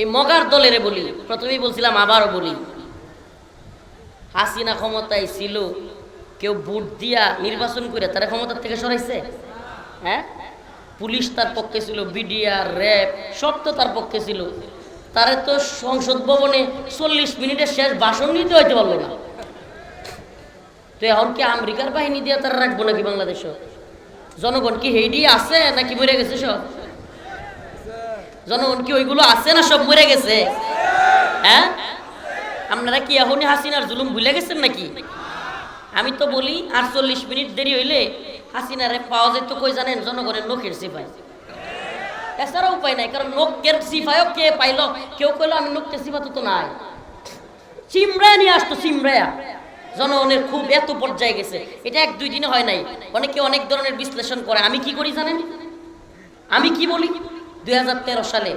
এই মগার দলেরে বলি, প্রথমেই বলছিলাম আবারও বলি। হাসিনা ক্ষমতায় ছিল, কেউ ভোট দিয়া নির্বাচন করে তারা ক্ষমতার থেকে সরাইছে? হ্যাঁ? পুলিশ তার পক্ষে ছিল বিডিআর র্যাব, সব তো তার পক্ষে ছিল। তারে তো সংসদ ভবনে চল্লিশ মিনিটের শেষ ভাষণ নিতে হইতে পারল না। তো এখন কি আমেরিকার বাহিনী দিয়ে তারা রাখব নাকি বাংলাদেশও? জনগণ কি হেডি আছে নাকি মরে গেছে সব? জনগণ কি ওইগুলো আছে না সব মরে গেছে? হ্যাঁ? আপনারা কি এখনই হাসিনার জুলুম ভুলে গেছেন নাকি? আমি তো বলি, আটচল্লিশ মিনিট দেরি হইলে হাসিনারে পাওয়া যেত কই জানেন? জনগণের নখের সিপাই। এছাড়া উপায় নাই, কারণ নখের সিফাইও কে পাইল? কেউ কইলো, আমি নখের সিফা তো নাই। চিমড়ায় নিয়ে আসতো, চিমড়ায়া। জনগণের খুব এত পর্যায়ে গেছে। এটা এক দুই দিনে হয় নাই। অনেকে অনেক ধরনের বিশ্লেষণ করে। আমি কি করি জানেন? আমি কি বলি? দুই হাজার তেরো সালে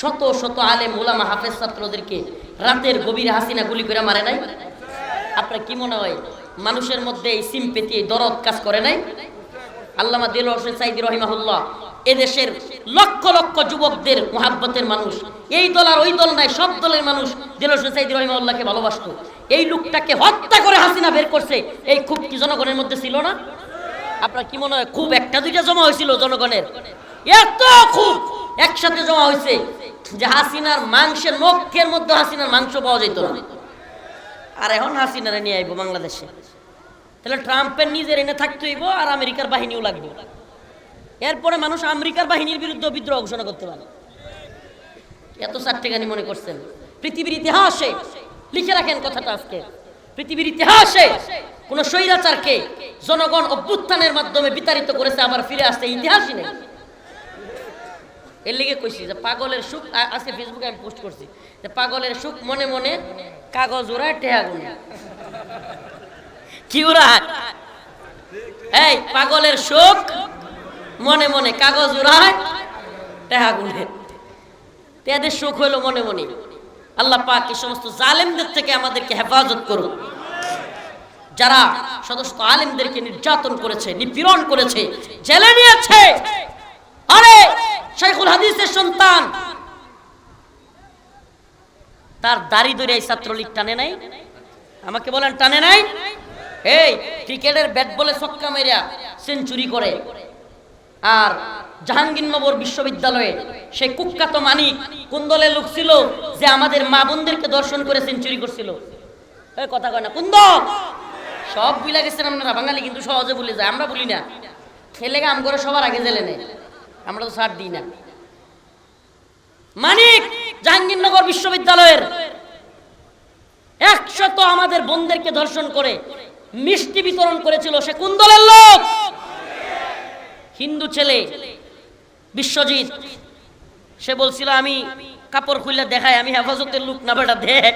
শত শত আলেম ওলামা হাফেজ ছাত্রদেরকে রাতের গভীরে হাসিনা গুলি করে মারে নাই? আপনার কি মনে হয়, মানুষের মধ্যে এই সিম্পেতি এই দরদ কাজ করে নাই? আল্লামা দিল হোসেন সাইদি রহিমাহুল্লাহ, এদেশের লক্ষ লক্ষ যুবকদের মোহাব্বতের মানুষ, এই দল আর ওই দল নাই, সব দলের মানুষ দিল হোসেন সাইদি রহিমাহুল্লাহকে ভালোবাসতো। এই লোকটাকে হত্যা করে হাসিনা বের করছে, এই খুব কি জনগণের মধ্যে ছিল না? আপনার কি মনে হয়, খুব একটা দুইটা জমা হয়েছিল জনগণের? এত খুব। একসাথে জমা হয়েছে। যে হাসিনার মাংসের নখের মধ্যে হাসিনার মাংস পাওয়া যেত না। আর এখন হাসিনারে নিয়ে আইবো বাংলাদেশে। তাহলে ট্রাম্পের নিজের এনে থাকতে হইব আর আমেরিকার বাহিনীও লাগবে। এরপরে মানুষ আমেরিকার বাহিনীর বিরুদ্ধে বিদ্রোহ ঘোষণা করতে পারে। এত চারটেখানি মনে করছেন। পৃথিবীর ইতিহাসে, লিখে রাখেন কথাটা আজকে। পৃথিবীর ইতিহাসে কোন স্বৈরাচারকে জনগণ অভ্যুত্থানের মাধ্যমে বিতাড়িত করেছে, আবার ফিরে আসতে ইতিহাসই নেই। এর লিগে কইছি যে পাগলের সুখ আজকে ফেসবুকে আমি পোস্ট করছি, যে পাগলের সুখ মনে মনে কাগজ ওড়ায় টেহা গুনে। কি উড়ায়? এই, পাগলের সুখ মনে মনে কাগজ উড়ায় টেহা গুনে। তেদের সুখ হইল মনে মনে। আল্লাহ পাক এই সমস্ত জালেমদের থেকে আমাদেরকে হেফাজত করুন যারা সদস্য আলেমদেরকে নির্যাতন করেছে, নিপীড়ন করেছে, জেলে নিয়েছে, আরে শেখুল হাদিসের সন্তান। তার দাড়ি ধরে এই ছাত্রলীগ টানে নাই। আমাকে বলেন, টানে নাই? এই, ক্রিকেটের ব্যাট বলে ছক্কা মেরিয়া সেঞ্চুরি করে। আর জাহাঙ্গীরনগর বিশ্ববিদ্যালয়ে সে কুখ্যাত মানিক কোন দলের লোক ছিল যে আমাদের মা বোনদেরকে দর্শন করে সেঞ্চুরি করছিল? এই কথা কয় না। কোন দল? সব বুঝলে গেছেন আপনারা। বাঙালি কিন্তু সহজে ভুলে যায়। আমরা বলি না। ছেলেকে আম করে সবার আগে জেলে নেয়। আমরা তো ছাড় দিই না। মানিক, জাহাঙ্গীরনগর বিশ্ববিদ্যালয়ের একশত আমাদের বোনদেরকে ধর্ষণ করে মিষ্টি বিতরণ করেছিল সে কোন দলের লোক? হিন্দু ছেলে বিশ্বজিৎ। সে বলছিল, আমি কাপড় খুললে দেখাই, আমি হেফাজতের লোক না বেটা, দেখ,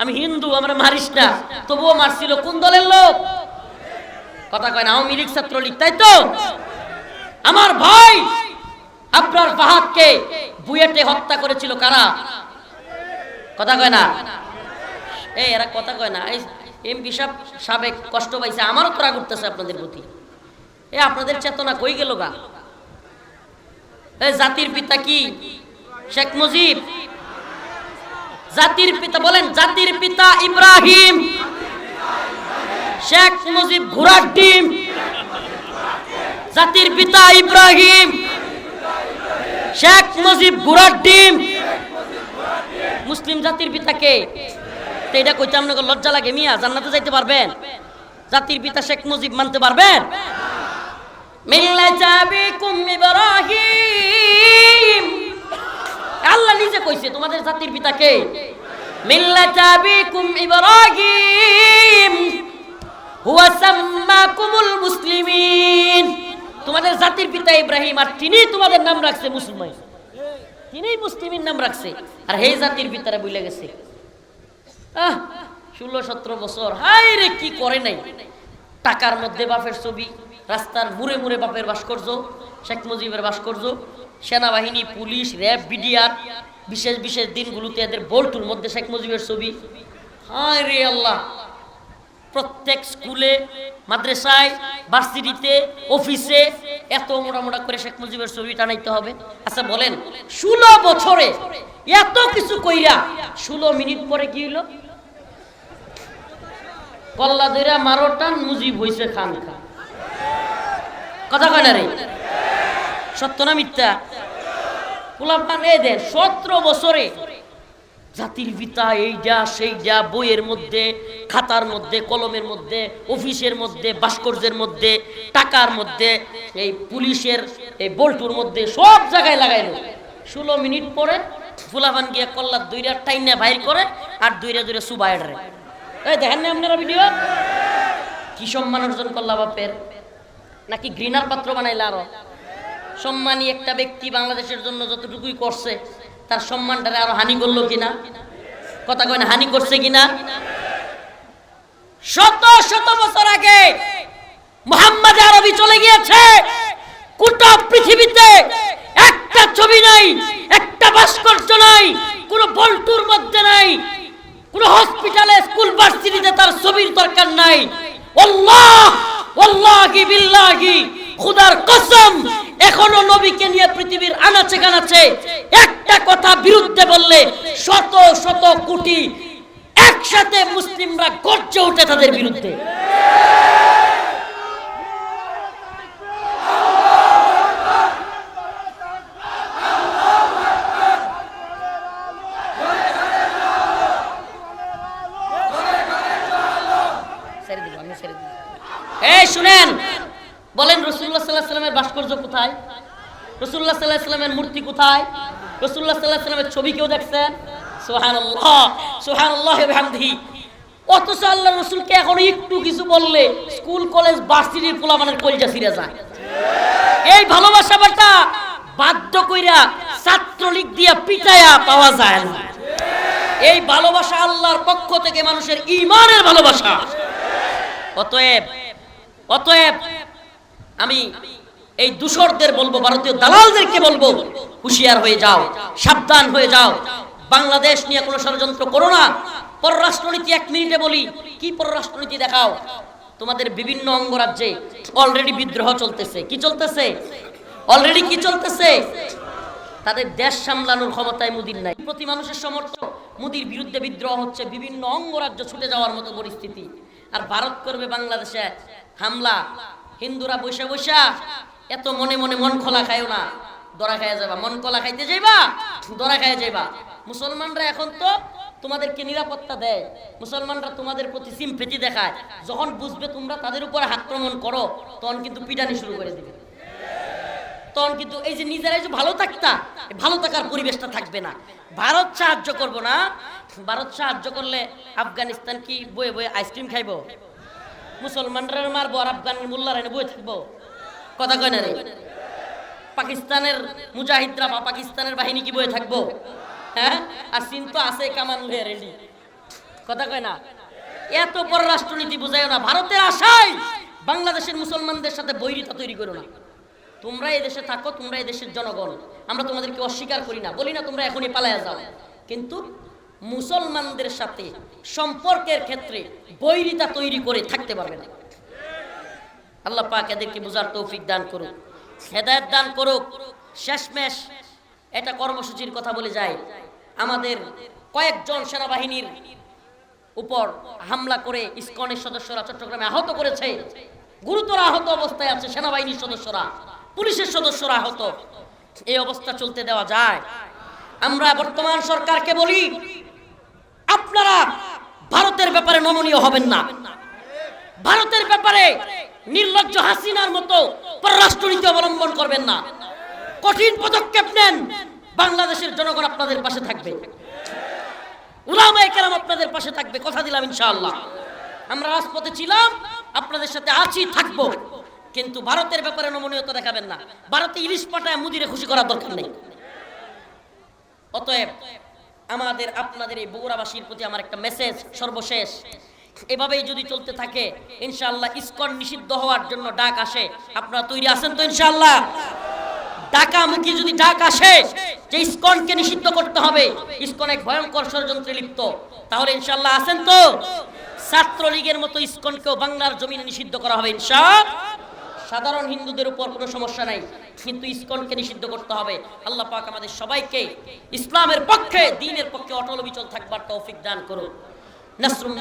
আমি হিন্দু, আমরা মারিস না। তবুও মারছিল, কোন দলের লোক? কথা কয় না, আওয়ামী লীগ ছাত্রলীগ, তাই তো? আমার ভাই আপনার ফাহাদকে বুয়েটে হত্যা করেছিল কারা? কথা কয় না? এই, এরা কথা কয় না। এই এমপি সাহেব সাবেক কষ্ট পাইছে, আমারও তো রাগ উঠতেছে আপনাদের প্রতি। এ, আপনাদের চেতনা কই গেল গা? জাতির পিতা কি? শেখ মুজিব? জাতির পিতা, বলেন, জাতির পিতা ইব্রাহিম। শেখ মুজিব ঘোড়ার ডিম। জাতির পিতা ইব্রাহিম। শেখ মুজিব ঘোড়ার ডিম। মুসলিম জাতির পিতাকে তো এটা কইতে আপনাকে লজ্জা লাগে মিয়া, জান্নাতে যাইতে পারবেন? জাতির পিতা শেখ মুজিব মানতে পারবেন? আল্লাহ নিজে কইছে, তোমাদের জাতির পিতাকে মিল্লাতা বিকুম ইব্রাহিম। হুয়া সাম্মাকুমুল মুসলিমিন। তোমাদের জাতির পিতা ইব্রাহিম আর তিনি তোমাদের নাম রাখছে মুসলমান। তিনিই মুসলিমের নাম রাখছে। আর হে জাতির পিতারা বুঝলে গেছে। আহ, ষোলো, সতেরো বছর। হাই রে, কি করে নাই? টাকার মধ্যে বাপের ছবি, রাস্তার মুড়ে মুড়ে বাপের ভাস্কর্য, শেখ মুজিবের ভাস্কর্য, সেনাবাহিনী, পুলিশ, র্যাব, বিডিআর, বিশেষ বিশেষ দিনগুলোতে এদের বোল্টুর মধ্যে শেখ মুজিবের ছবি। হায় রে আল্লাহ! প্রত্যেক স্কুলে, মাদ্রাসায়, ভার্সিটিতে, অফিসে এত মোটা মোটা করে শেখ মুজিবের ছবি টানাইতে হবে। আচ্ছা বলেন, ষোলো বছরে এত কিছু কইরা ষোলো মিনিট পরে কি হইল? কল্লা দইরা মারো টান মুজিব হইছে খান খান কথা কয় না রে? সত্য না মিথ্যা? পোলাপান, এই দেন সতেরো বছরে জাতির পিতা এইটা সেইটা বইয়ের মধ্যে, খাতার মধ্যে, কলমের মধ্যে, অফিসের মধ্যে, ভাস্কর্যের মধ্যে, টাকার মধ্যে, এই পুলিশের, এই বল্টুর মধ্যে সব জায়গায় লাগাইল। ষোলো মিনিট পরে ফুলাবান গিয়া কল্লা দুইটা টাইনা বাইর করে আর দুইটা দুইটা সুবাইডারে এই দেখেন না আপনারা ভিডিও? কি সম্মান অর্জন করলা বাপের? নাকি ঘৃণার পাত্র বানাইলা আরও? সম্মানী একটা ব্যক্তি বাংলাদেশের জন্য যতটুকুই করছে তার সম্মানটারে আরও হানি করল কিনা? কথা কয় হানি করছে কিনা? শত শত বছর আগে মোহাম্মদ আরবি চলে গিয়েছে। গোটা পৃথিবীতে একটা ছবি নাই, একটা ভাস্কর্য নাই, কোন বল্টুর মধ্যে নাই, কোন হসপিটালে, স্কুল, ভার্সিটিতে তার ছবির দরকার নাই। আল্লাহ ওয়াল্লাহি বিল্লাহি, খুদার কসম নবীকে নিয়ে পৃথিবীর আনাচে কানাচে একটা কথা বিরুদ্ধে বললে শত শত কোটি একসাথে মুসলিমরা গর্জে ওঠে তাদের বিরুদ্ধে। বলেন রসুল্লাহ সাল্লাহ সাল্লামের ভাস্কর্য কোথায়? রসুল্লাহ সাল্লাহ সাল্লামের মূর্তি কোথায়? রসুল্লাহ সাল্লাহ সাল্লামের ছবি কেউ দেখছেন? সোহান সোহান হামদি অথচ আল্লাহ রসুলকে এখন একটু কিছু বললে স্কুল, কলেজ ভার্সিটির পোলামানের কলিজা ছিঁড়ে যায়। এই ভালোবাসাটা বাধ্য কইরা ছাত্রলীগ দিয়া পিটায়া পাওয়া যায় না। এই ভালোবাসা আল্লাহর পক্ষ থেকে মানুষের ইমানের ভালোবাসা। অতএব অতএব আমি এই দূষরদের বলব, ভারতীয় দালালদেরকে বলব, হুঁশিয়ার হয়ে যাও, সাবধান হয়ে যাও। বাংলাদেশ নিয়ে কোনো ষড়যন্ত্র করো না। পররাষ্ট্রনীতি এক মিনিটে বলি, কি পররাষ্ট্রনীতি দেখাও? তোমাদের বিভিন্ন অঙ্গরাজ্যে অলরেডি বিদ্রোহ চলতেছে। কি চলতেছে? অলরেডি কি চলতেছে? তাদের দেশ সামলানোর ক্ষমতায় মুদির নাই। প্রতি মানুষের সমর্থন মুদির বিরুদ্ধে বিদ্রোহ হচ্ছে, বিভিন্ন অঙ্গরাজ্য ছুটে যাওয়ার মতো পরিস্থিতি। আর ভারত করবে বাংলাদেশে হামলা। হিন্দুরা বসে বসা এত মনে মনে মন খোলা খায়ও না, দরা খাইয়া যাবা মন কলা খাইতে যাইবা, দরা খাইয়া যাইবা। মুসলমানরা এখন তো তোমাদেরকে নিরাপত্তা দেয়। মুসলমানরা তোমাদের প্রতি সিম্পেতি দেখায়। যখন বুঝবে তোমরা তাদের উপর আক্রমণ করো, তখন কিন্তু পিটানি শুরু করে দিবে। তখন কিন্তু এই যে নিজেরাই যে ভালো থাকতা ভালো থাকার পরিবেশটা থাকবে না। ভারত সাহায্য করব না। ভারত সাহায্য করলে আফগানিস্তান কি বয়ে বয়ে আইসক্রিম খাইবো? মুসলমানরা মারবো আর আফগানের মোল্লারা বয়ে থাকব? কথা কয় না রে? পাকিস্তানের মুজাহিদরা বা পাকিস্তানের বাহিনী কি বয়ে থাকব? হ্যাঁ? আর চীন তো আছে, কামান লয়ে রেডি কথা কয় না? এত পররাষ্ট্রনীতি বুঝায় না। ভারতের আশায় বাংলাদেশের মুসলমানদের সাথে বৈরিতা তৈরি করো না। তোমরা এই দেশে থাকো, তোমরা এই দেশের জনগণ। আমরা তোমাদেরকে অস্বীকার করি না। বলি না, তোমরা এখনই পালায়া যাও। কিন্তু মুসলমানদের সাথে সম্পর্কের ক্ষেত্রে বৈরিতা তৈরি করে থাকতে পারবে না। আল্লাহ পাক এদেরকে বোঝার তৌফিক দান করুক, হেদায়ত দান করুক। শেষমেশ এটা কর্মসূচির কথা বলে যায়। আমাদের কয়েকজন সেনাবাহিনীর উপর হামলা করে ইসকনের সদস্যরা চট্টগ্রামে আহত করেছে। গুরুতর আহত অবস্থায় আছে সেনাবাহিনীর সদস্যরা, পুলিশের সদস্যরা আহত। এই অবস্থা চলতে দেওয়া যায়। আমরা বর্তমান সরকারকে বলি, আপনারা ভারতের ব্যাপারে নমনীয় হবেন না। ভারতের ব্যাপারে নির্লজ্জ হাসিনার মতো পররাষ্ট্রনীতি অবলম্বন করবেন না। কঠিন পদক্ষেপ নেন। বাংলাদেশের জনগণ আপনাদের পাশে থাকবে। উলামায়ে আপনাদের পাশে থাকবে। কথা দিলাম ইনশাআল্লাহ। আমরা রাজপথে ছিলাম, আপনাদের সাথে আছি, থাকব। কিন্তু ভারতের ব্যাপারে নমনীয়তা দেখাবেন না। ভারতে ইলিশ পাঠায় মুদিরে খুশি করার দরকার নেই। অতএব আমাদের, আপনাদের এই বগুড়াবাসীর প্রতি আমার একটা মেসেজ সর্বশেষ। এভাবেই যদি চলতে থাকে, ইনশাআল্লাহ ইসকন নিষিদ্ধ হওয়ার জন্য ডাক আসে। আপনারা তৈরি আছেন তো ইনশাআল্লাহ? ডাকামুখী যদি ডাক আসে, যে ইসকনকে নিষিদ্ধ করতে হবে, ইসকন এক ভয়ঙ্কর ষড়যন্ত্রে লিপ্ত। তাহলে ইনশাআল্লাহ আছেন তো? ছাত্রলীগের মতো ইসকনকেও বাংলার জমিনে নিষিদ্ধ করা হবে ইনশা। সাধারণ হিন্দুদের উপর কোনো সমস্যা নাই, কিন্তু ইসকনকে নিষিদ্ধ করতে হবে। আল্লাহ পাক আমাদের সবাইকে ইসলামের পক্ষে, দিনের পক্ষে অটল বিচল থাকবার তৌফিক দান করুন। নাসরুম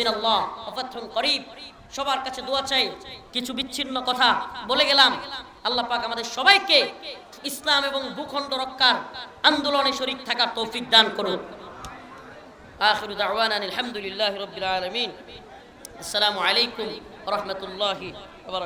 সবার কাছে দোয়া চাই, কিছু বিচ্ছিন্ন কথা বলে গেলাম। আল্লাহ পাক আমাদের সবাইকে ইসলাম এবং ভূখণ্ড রক্ষার আন্দোলনে শরীক থাকার তৌফিক দান করুন। আখিরু দাওয়ানা আলহামদুলিল্লাহি আসসালামু আলাইকুম ওয়া